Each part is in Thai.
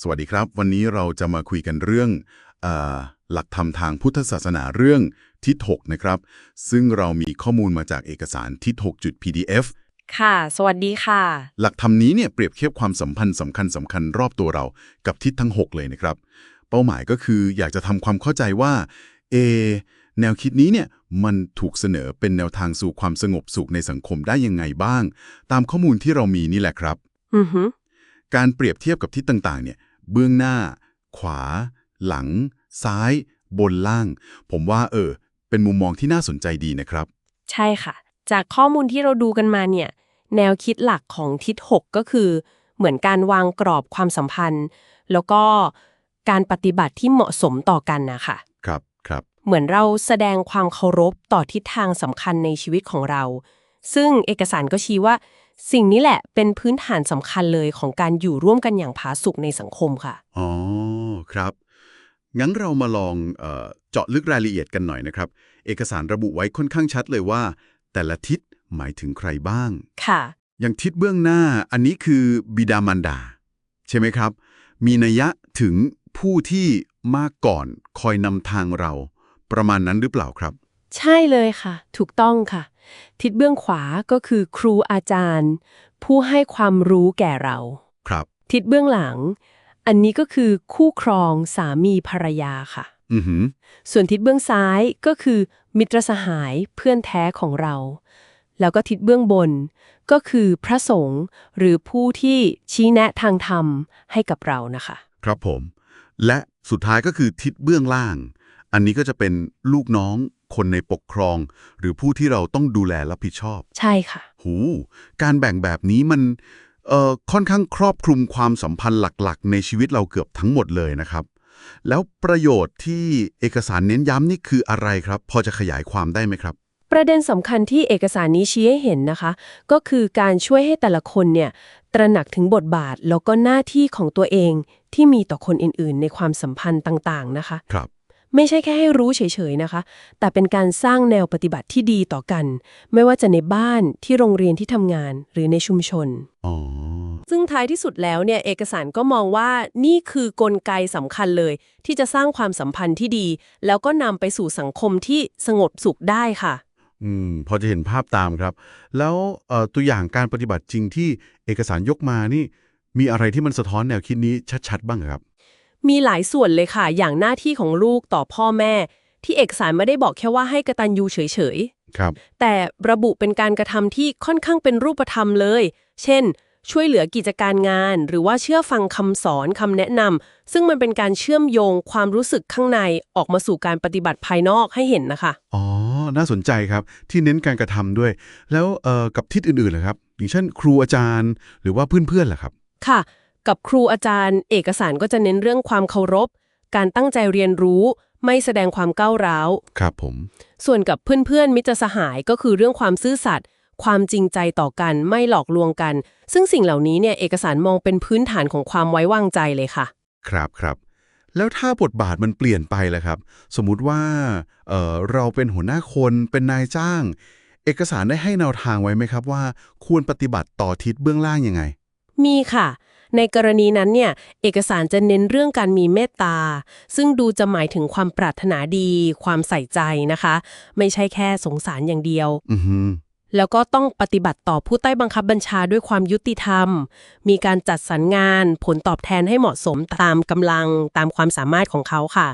สวัสดีครับ วันนี้เราจะมาคุยกันเรื่องเออหลักธรรมทางพุทธศาสนาเรื่องทิศ6นะครับ ซึ่งเรามีข้อมูลมาจากเอกสารทิศ6จุด PDF ค่ะ สวัสดีค่ะ หลักธรรมนี้เนี่ยเปรียบเทียบความสัมพันธ์สำคัญสำคัญรอบตัวเรากับทิศทั้ง 6 เลยนะครับ เป้าหมายก็คืออยากจะทำความเข้าใจว่าเอแนวคิดนี้เนี่ยมันถูกเสนอเป็นแนวทางสู่ความสงบสุขในสังคมได้ยังไงบ้าง ตามข้อมูลที่เรามีนี่แหละครับอือฮึการเปรียบเทียบกับทิศต่างๆ เนี่ย เบื้องหน้า ขวา หลัง ซ้าย บนล่าง ผมว่าเออ เป็นมุมมองที่น่าสนใจดีนะครับ ใช่ค่ะ จากข้อมูลที่เราดูกันมาเนี่ย แนวคิดหลักของทิศ 6 ก็คือ เหมือนการวางกรอบความสัมพันธ์ แล้วก็การปฏิบัติที่เหมาะสมต่อกันนะคะครับครับ เหมือนเราแสดงความเคารพต่อทิศทางสำคัญในชีวิตของเรา ซึ่งเอกสารก็ชี้ว่า สิ่งนี้แหละเป็นพื้นฐานสำคัญเลยของการอยู่ร่วมกันอย่างผาสุกในสังคมค่ะ อ๋อ ครับ งั้นเรามาลองเออเจาะลึกรายละเอียดกันหน่อยนะครับ เอกสารระบุไว้ค่อนข้างชัดเลยว่า แต่ละทิศหมายถึงใครบ้าง ค่ะ อย่างทิศเบื้องหน้าอันนี้คือบิดามารดา ใช่ไหมครับ มีนัยยะถึงผู้ที่มาก่อนคอยนำทางเรา ประมาณนั้นหรือเปล่าครับ ใช่เลยค่ะ ถูกต้องค่ะ ทิศเบื้องขวาก็คือครูอาจารย์ ผู้ให้ความรู้แก่เรา ครับ ทิศเบื้องหลัง อันนี้ก็คือคู่ครองสามีภรรยาค่ะ อือหือ ส่วนทิศเบื้องซ้ายก็คือมิตรสหายเพื่อนแท้ของเรา แล้วก็ทิศเบื้องบน ก็คือพระสงฆ์หรือผู้ที่ชี้แนะทางธรรมให้กับเรานะคะ ครับผม และสุดท้ายก็คือทิศเบื้องล่าง อันนี้ก็จะเป็นลูกน้อง คนในปกครอง หรือผู้ที่เราต้องดูแลรับผิดชอบ ใช่ค่ะ หู การแบ่งแบบนี้มันเอ่อค่อนข้างครอบคลุมความสัมพันธ์หลักๆ ในชีวิตเราเกือบทั้งหมดเลยนะครับ แล้วประโยชน์ที่เอกสารเน้นย้ำนี่คืออะไรครับ พอจะขยายความได้ไหมครับ ประเด็นสำคัญที่เอกสารนี้ชี้ให้เห็นนะคะ ก็คือการช่วยให้แต่ละคนเนี่ยตระหนักถึงบทบาทแล้วก็หน้าที่ของตัวเองที่มีต่อคนอื่น ๆ ในความสัมพันธ์ต่าง ๆ นะคะ ครับ ไม่ใช่แค่ให้รู้เฉยๆนะคะ แต่เป็นการสร้างแนวปฏิบัติที่ดีต่อกัน ไม่ว่าจะในบ้านที่โรงเรียนที่ทำงานหรือในชุมชนอ๋อซึ่งท้ายที่สุดแล้วเนี่ยเอกสารก็มองว่านี่คือกลไกสำคัญเลย ที่จะสร้างความสัมพันธ์ที่ดี แล้วก็นำไปสู่สังคมที่สงบสุขได้ค่ะอืมพอจะเห็นภาพตามครับ แล้วเอ่อตัวอย่างการปฏิบัติจริงที่เอกสารยกมานี่ มีอะไรที่มันสะท้อนแนวคิดนี้ชัดๆ บ้างครับ มีหลายส่วนเลยค่ะ อย่างหน้าที่ของลูกต่อพ่อแม่ ที่เอกสารไม่ได้บอกแค่ว่าให้กตัญญูเฉยครับ ๆ แต่ระบุเป็นการกระทำที่ค่อนข้างเป็นรูปธรรมเลย เช่น ช่วยเหลือกิจการงาน หรือว่าเชื่อฟังคำสอนคำแนะนำซึ่งมันเป็นการเชื่อมโยงความรู้สึกข้างในออกมาสู่การปฏิบัติภายนอกให้เห็นนะคะ อ๋อ น่าสนใจครับ ที่เน้นการกระทำด้วย แล้วเอ่อกับทิศอื่นๆเหรอครับ อย่างเช่น ครูอาจารย์ หรือว่าเพื่อนๆล่ะครับ ค่ะ กับครูอาจารย์ เอกสารก็จะเน้นเรื่องความเคารพ การตั้งใจเรียนรู้ ไม่แสดงความก้าวร้าว ครับผม ส่วนกับเพื่อนๆ มิตรสหายก็คือเรื่องความซื่อสัตย์ความจริงใจต่อกันไม่หลอกลวงกัน ซึ่งสิ่งเหล่านี้เนี่ยเอกสารมองเป็นพื้นฐานของความไว้วางใจเลยค่ะ ครับครับแล้วถ้าบทบาทมันเปลี่ยนไปล่ะครับ สมมุติว่าเอ่อเราเป็นหัวหน้าคนเป็นนายจ้าง เอกสารได้ให้แนวทางไว้ไหมครับว่า ควรปฏิบัติต่อทิศเบื้องล่างยังไง มีค่ะ ในกรณีนั้นเนี่ยเอกสารจะเน้นเรื่องการมีเมตตา ซึ่งดูจะหมายถึงความปรารถนาดี ความใส่ใจนะคะ ไม่ใช่แค่สงสารอย่างเดียวอือฮึแล้วก็ต้องปฏิบัติต่อผู้ใต้บังคับบัญชาด้วยความยุติธรรม มีการจัดสรรงาน ผลตอบแทนให้เหมาะสมตามกำลังตามความสามารถของเขาค่ะ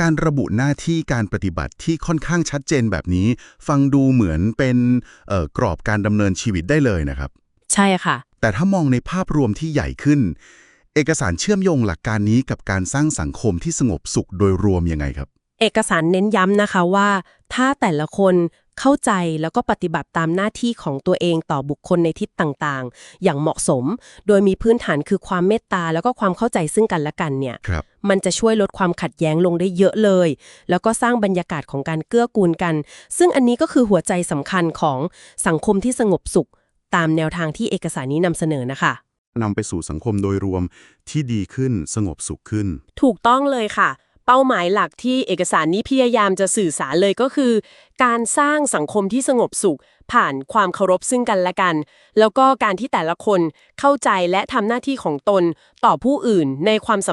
การระบุหน้าที่การปฏิบัติที่ค่อนข้างชัดเจนแบบนี้ ฟังดูเหมือนเป็นเอ่อกรอบการดำเนินชีวิตได้เลยนะครับ ใช่ค่ะ แต่ถ้ามองในภาพรวมที่ใหญ่ขึ้น เอกสารเชื่อมโยงหลักการนี้กับการสร้างสังคมที่สงบสุขโดยรวมยังไงครับ เอกสารเน้นย้ำนะคะว่า ถ้าแต่ละคนเข้าใจแล้วก็ปฏิบัติตามหน้าที่ของตัวเองต่อบุคคลในทิศต่างๆ อย่างเหมาะสม โดยมีพื้นฐานคือความเมตตาแล้วก็ความเข้าใจซึ่งกันและกันเนี่ยครับมันจะช่วยลดความขัดแย้งลงได้เยอะเลย แล้วก็สร้างบรรยากาศของการเกื้อกูลกัน ซึ่งอันนี้ก็คือหัวใจสำคัญของสังคมที่สงบสุข ตามแนวทางที่เอกสารนี้นำเสนอนะคะ นำไปสู่สังคมโดยรวมที่ดีขึ้นสงบสุขขึ้น ถูกต้องเลยค่ะ เป้าหมายหลักที่เอกสารนี้พยายามจะสื่อสารเลยก็คือ การสร้างสังคมที่สงบสุข ผ่านความเคารพซึ่งกันและกัน แล้วก็การที่แต่ละคนเข้าใจและทำหน้าที่ของตนต่อผู้อื่นในความสัมพันธ์